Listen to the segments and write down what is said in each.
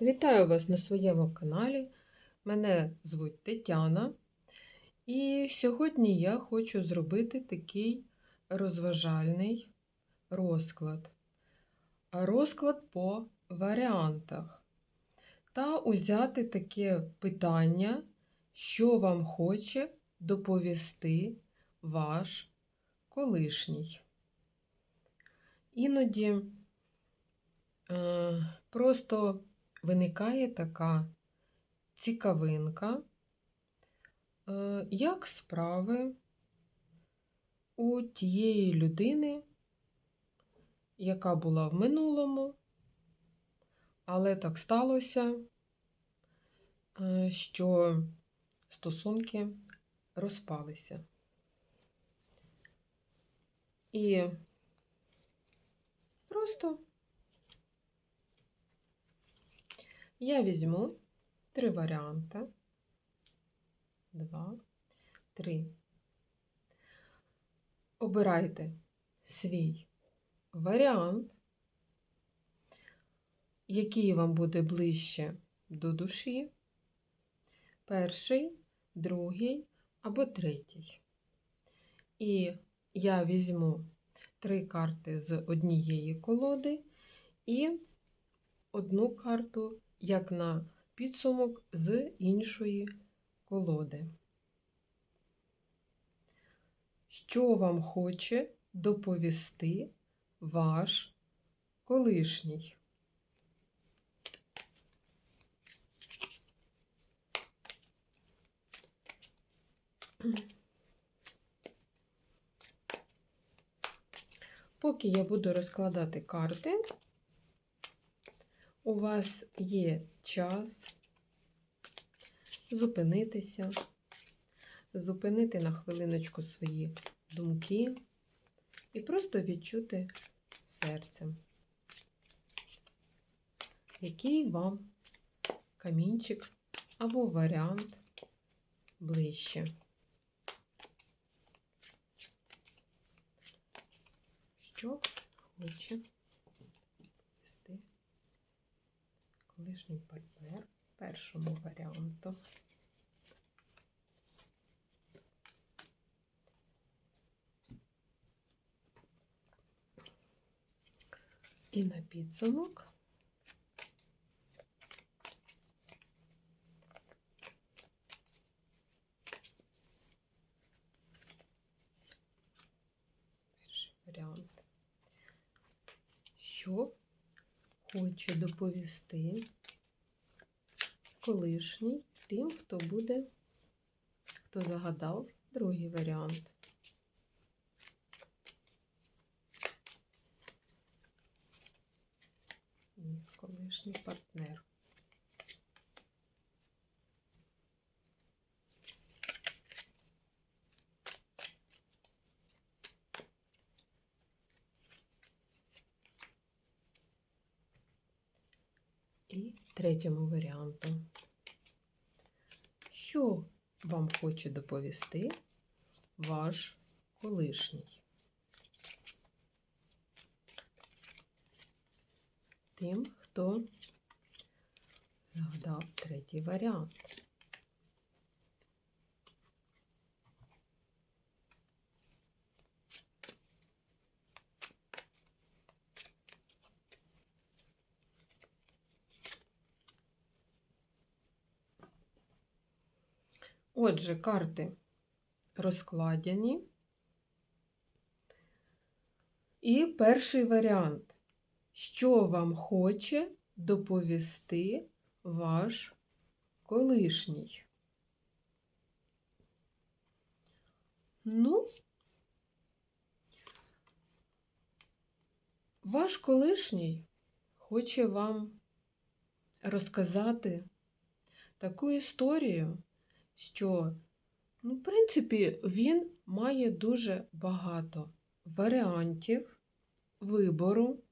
Вітаю вас на своєму каналі. Мене звуть Тетяна. І сьогодні я хочу зробити такий розважальний розклад. Розклад по варіантах. Та узяти таке питання, що вам хоче доповісти ваш колишній. Іноді е, просто виникає така цікавинка, е, як справи у тієї людини, яка була в минулому, але так сталося, е, що стосунки розпалися. І просто Я візьму три варіанти. Два, три. Обирайте свій варіант, який вам буде ближче до душі. Перший, другий або третій. І я візьму три карти з однієї колоди і одну карту як на підсумок з іншої колоди. Що вам хоче доповісти ваш колишній? Поки я буду розкладати карти, у вас є час зупинитися, зупинити на хвилиночку свої думки і просто відчути серцем, який вам камінчик або варіант ближче. Що хоче колишній партнер першому варіанту. І на підсумок перший варіант. Що хоче доповісти колишній тим, хто буде, хто загадав другий варіант. Ні, колишній партнер. І третьому варіанту. Що вам хоче доповісти ваш колишній? Тим, хто загадав третій варіант. Отже, карти розкладені. І перший варіант. Що вам хоче доповісти ваш колишній? Ну, ваш колишній хоче вам розказати таку історію, що, ну, в принципі, він має дуже багато варіантів вибору,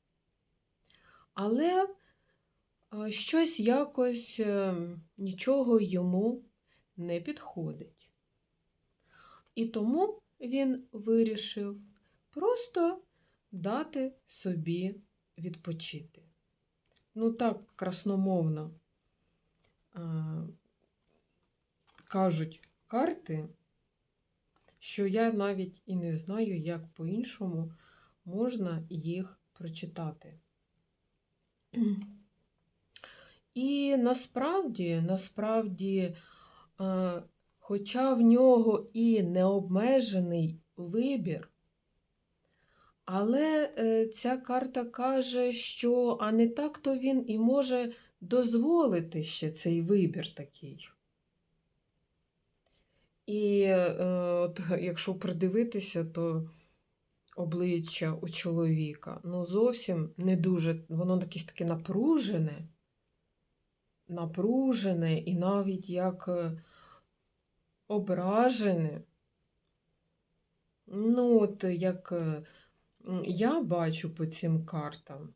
але е, щось якось е, нічого йому не підходить. І тому він вирішив просто дати собі відпочити. ну так, красномовно е, кажуть карти, що я навіть і не знаю, як по-іншому можна їх прочитати. І насправді, насправді, е, хоча в нього і необмежений вибір, але е, ця карта каже, що а не так то він і може дозволити ще цей вибір такий. І е, якщо придивитися, то обличчя у чоловіка ну зовсім не дуже, воно якесь таке напружене, напружене і навіть як е, ображене. Ну, от як е, я бачу по цим картам,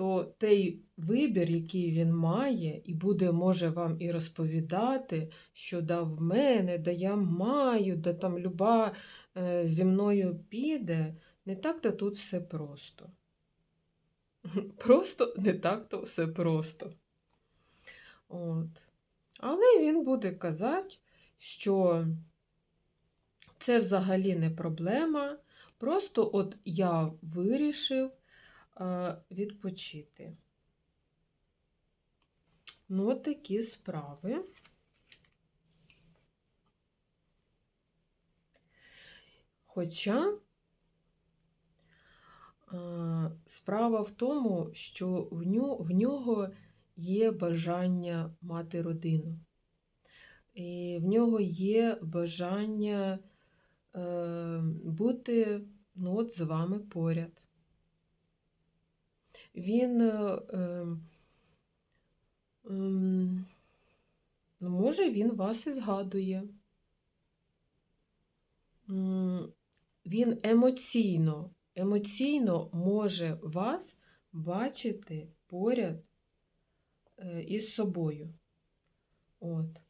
то той вибір, який він має, і буде, може вам і розповідати, що да в мене, да я маю, да там люба е, зі мною піде, не так-то тут все просто. Просто не так-то все просто. От. Але він буде казати, що це взагалі не проблема. Просто от я вирішив відпочити. Ну, такі справи. Хоча е, справа в тому, що в нього є бажання мати родину. І в нього є бажання е, бути ну, от з вами поряд. Він е, е, може, він вас і згадує. Він емоційно, емоційно може вас бачити поряд е, із собою. От.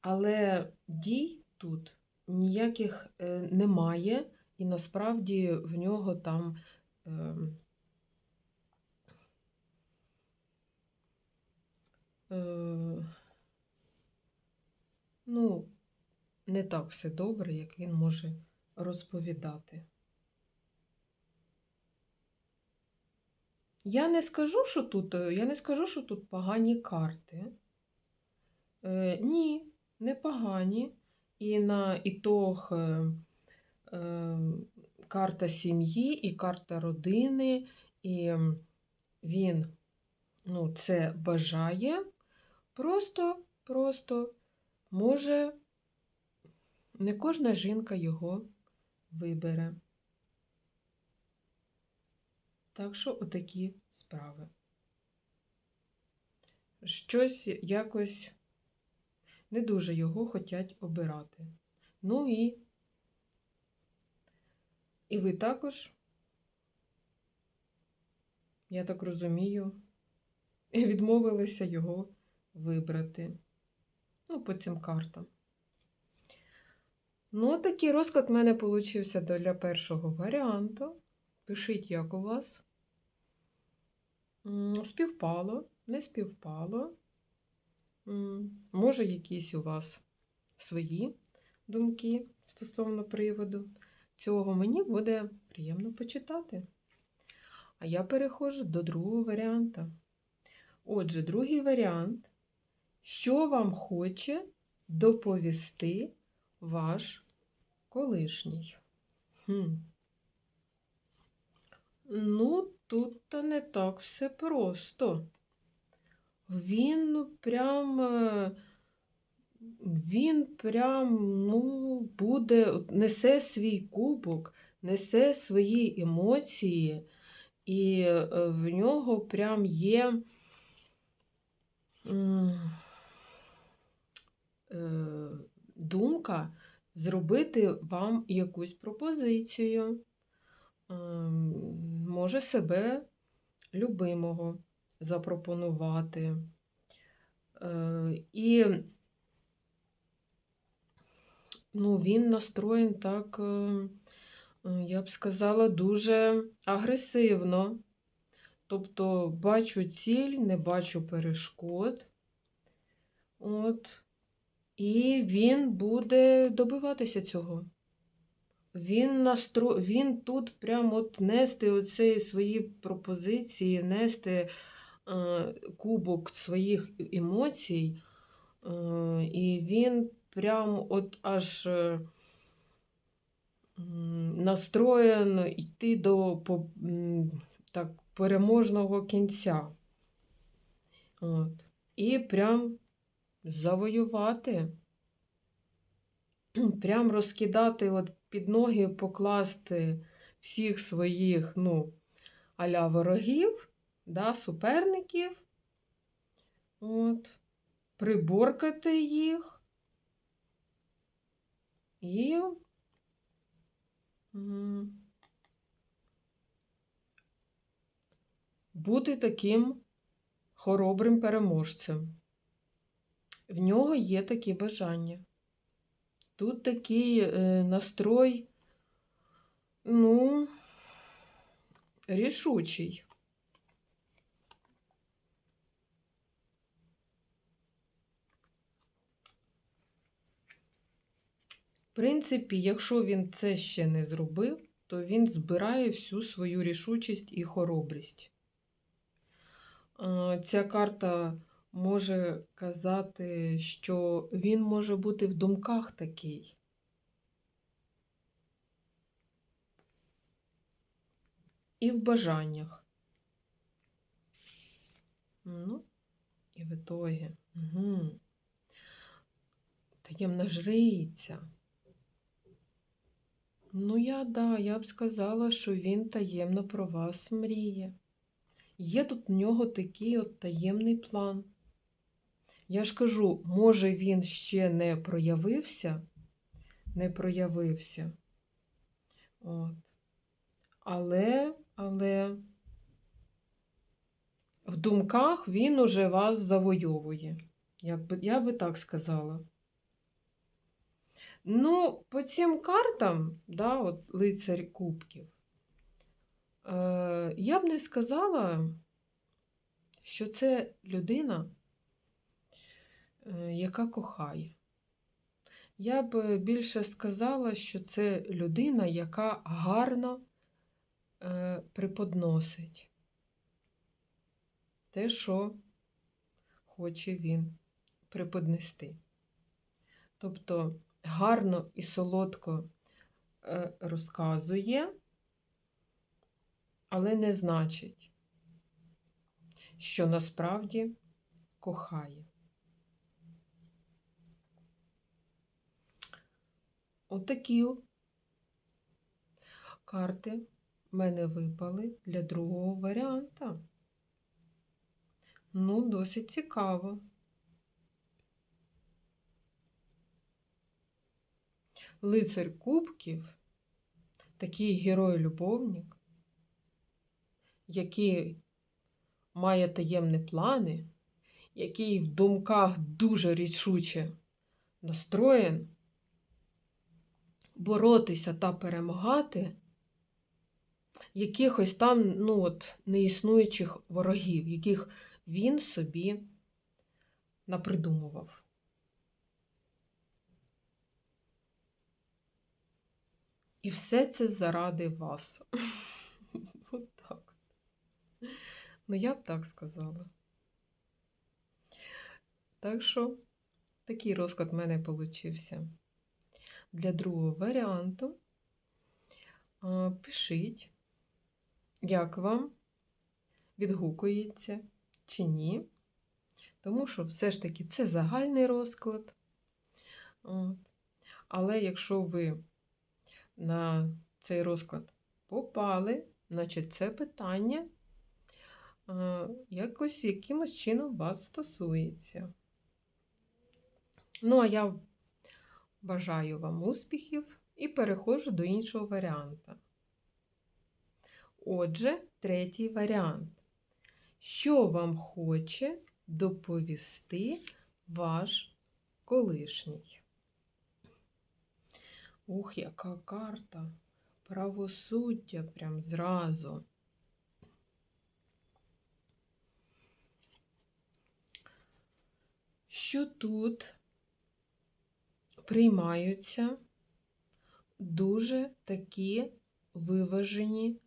Але дій тут ніяких е, немає, і насправді в нього там е, е, ну, не так все добре, як він може розповідати. Я не скажу, що тут, е, я не скажу, що тут погані карти. Е, ні, не погані. І на ітог е, е, карта сім'ї і карта родини, і він ну, це бажає. Просто, просто може, не кожна жінка його вибере. Так що отакі справи. Щось якось не дуже його хотять обирати. Ну і, і ви також, я так розумію, відмовилися його вибрати. Ну, по цим картам. Ну, такий розклад в мене получився для першого варіанту. Пишіть, як у вас. Співпало, не співпало. Може, якісь у вас свої думки стосовно приводу цього. Мені буде приємно почитати. А я переходжу до другого варіанта. Отже, другий варіант. Що вам хоче доповісти ваш колишній? Хм. Ну, тут то не так все просто. Він прям, е, він прям, ну, буде, несе свій кубок, несе свої емоції, і е, в нього прям є думка зробити вам якусь пропозицію. Ем, Може себе любимого запропонувати. Е, І ну, він настроєн так, е, я б сказала, дуже агресивно. Тобто бачу ціль, не бачу перешкод. От. І він буде добиватися цього. Він настро... він тут прямо от нести оці свої пропозиції, нести е, кубок своїх емоцій. Е, і він прям от аж е, настроєн йти до по- так, переможного кінця. От. І прям завоювати. Прям розкидати от під ноги, покласти всіх своїх, ну, аля ворогів, да, суперників. От. Приборкати їх. І. Бути таким хоробрим переможцем. В нього є такі бажання. Тут такий е, настрой, ну, рішучий. В принципі, якщо він це ще не зробив, то він збирає всю свою рішучість і хоробрість. Е, Ця карта може казати, що він може бути в думках такий. І в бажаннях. Ну, і в ітогі. Угу. Таємна жриця. Ну, я, да, я б сказала, що він таємно про вас мріє. Є тут в нього такий от таємний план. Я ж кажу, може він ще не проявився, не проявився. От. Але, але в думках він уже вас завойовує. Як би, я би так сказала. Ну, по цим картам, да, от лицарь кубків, е, я б не сказала, що це людина, яка кохає. Я б більше сказала, що це людина, яка гарно е, преподносить те, що хоче він преподнести. Тобто гарно і солодко е, розказує, але не значить, що насправді кохає. Отакі карти мене випали для другого варіанта. Ну, досить цікаво. Лицар Кубків, такий герой-любовник, який має таємні плани, який в думках дуже рішуче настроєн боротися та перемагати якихось там ну, от, неіснуючих ворогів, яких він собі напридумував. І все це заради вас. Ну, я б так сказала. Так що, такий розклад в мене получився. Для другого варіанту пишіть, як вам відгукується чи ні. Тому що все ж таки це загальний розклад. От. Але якщо ви на цей розклад попали, значить це питання якось якимось чином вас стосується. Ну, а я Бажаю вам успіхів і переходжу до іншого варіанта. Отже, третій варіант. Що вам хоче доповісти ваш колишній? Ух, яка карта! Правосуддя прям зразу. Що тут приймаються дуже такі виважені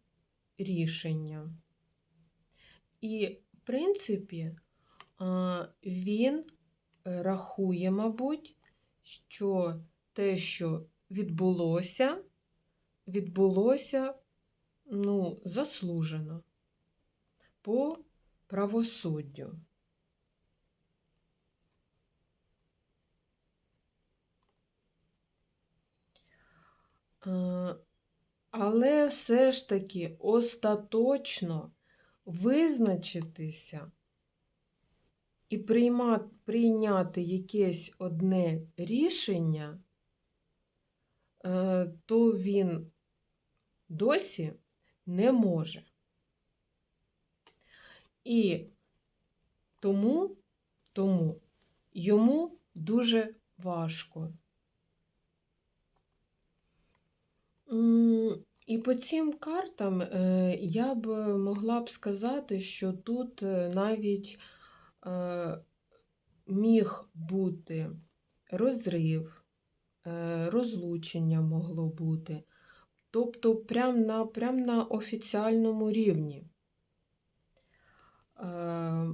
рішення. І, в принципі, він рахує, мабуть, що те, що відбулося, відбулося ну, заслужено по правосуддю. Але все ж таки остаточно визначитися і приймати, прийняти якесь одне рішення, е, то він досі не може. І тому, тому йому дуже важко. І по цим картам е, я б могла б сказати, що тут е, навіть е, міг бути розрив, розлучення могло бути. Тобто прям на, прям на офіціальному рівні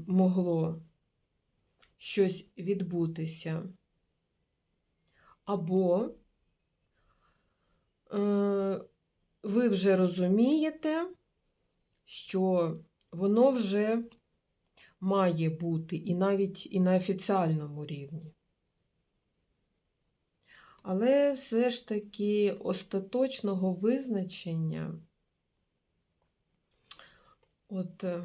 могло щось відбутися. Або ви вже розумієте, що воно вже має бути і навіть і на офіціальному рівні. Але все ж таки остаточного визначення, от е,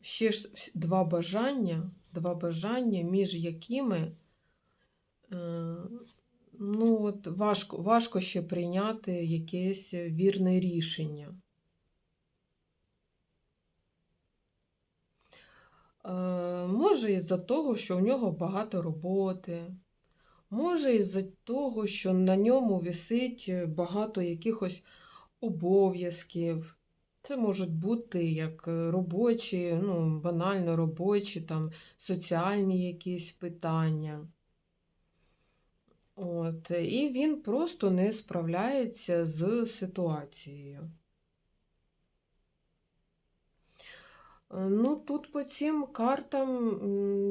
ще ж два бажання, два бажання, між якими е, ну, от важко, важко ще прийняти якесь вірне рішення. Е, Може, із-за того, що у нього багато роботи, може, із-за того, що на ньому висить багато якихось обов'язків. Це можуть бути як робочі, ну, банально робочі, там, соціальні якісь питання. От, і він просто не справляється з ситуацією. Е, Ну, тут по цим картам,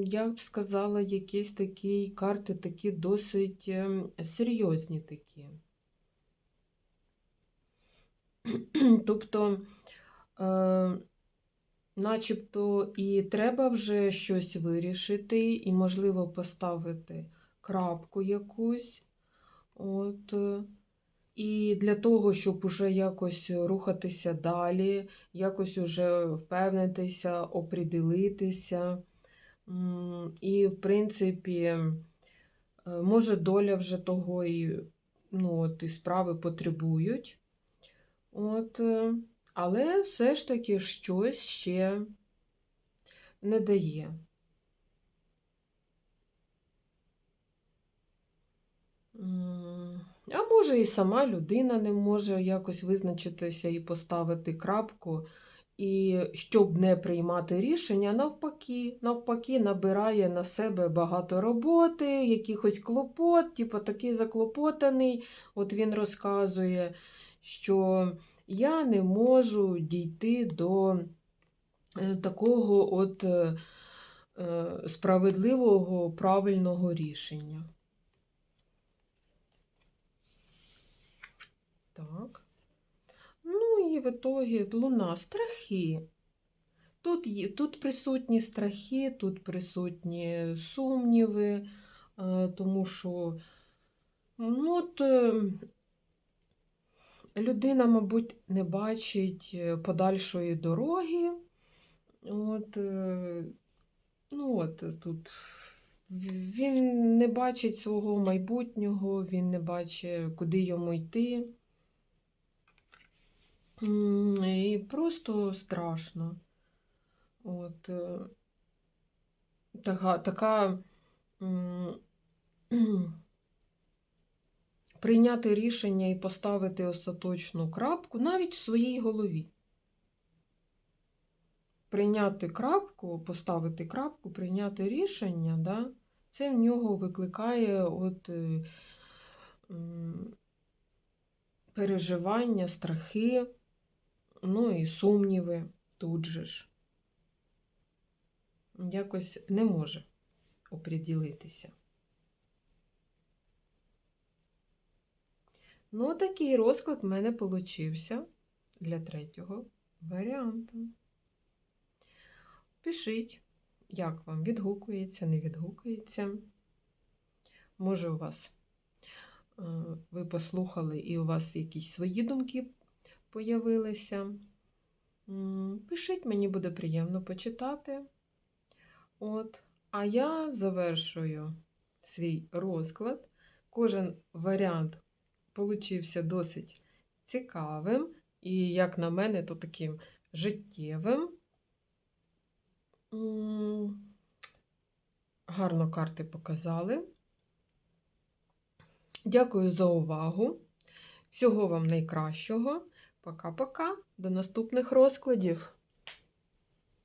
я б сказала, якісь такі карти такі досить ем, серйозні такі. Тобто, е, начебто і треба вже щось вирішити, і, можливо, поставити крапку якусь. От. е, І для того, щоб уже якось рухатися далі, якось уже впевнитися, оприділитися. І, в принципі, е, може, доля вже того і, ну, от, і справи потребують. От, е, але все ж таки щось ще не дає. А може, і сама людина не може якось визначитися і поставити крапку, і щоб не приймати рішення, навпаки, навпаки, набирає на себе багато роботи, якихось клопот, типу такий заклопотаний. От він розказує, що я не можу дійти до е, такого от е, е, справедливого, правильного рішення. Так. Ну і в итоге луна, страхи. Тут, тут присутні страхи, тут присутні сумніви, е, тому що ну, от, е, людина, мабуть, не бачить е, подальшої дороги. От, ну, от тут він не бачить свого майбутнього, він не бачить, куди йому йти. І просто страшно. От, е, така, така прийняти рішення і поставити остаточну крапку навіть в своїй голові. Прийняти крапку, поставити крапку, прийняти рішення, да, це в нього викликає от, е, переживання, страхи, ну і сумніви тут же ж. Якось не може оприділитися. Ну, такий розклад в мене получився для третього варіанту. Пишіть, як вам відгукується, не відгукується. Може, у вас е, ви послухали і у вас якісь свої думки появилися. Пишіть, мені буде приємно почитати. От. А я завершую свій розклад. Кожен варіант получився досить цікавим і, як на мене, то таким життєвим. Гарно карти показали. Дякую за увагу. Всього вам найкращого. Пока-пока. До наступних розкладів.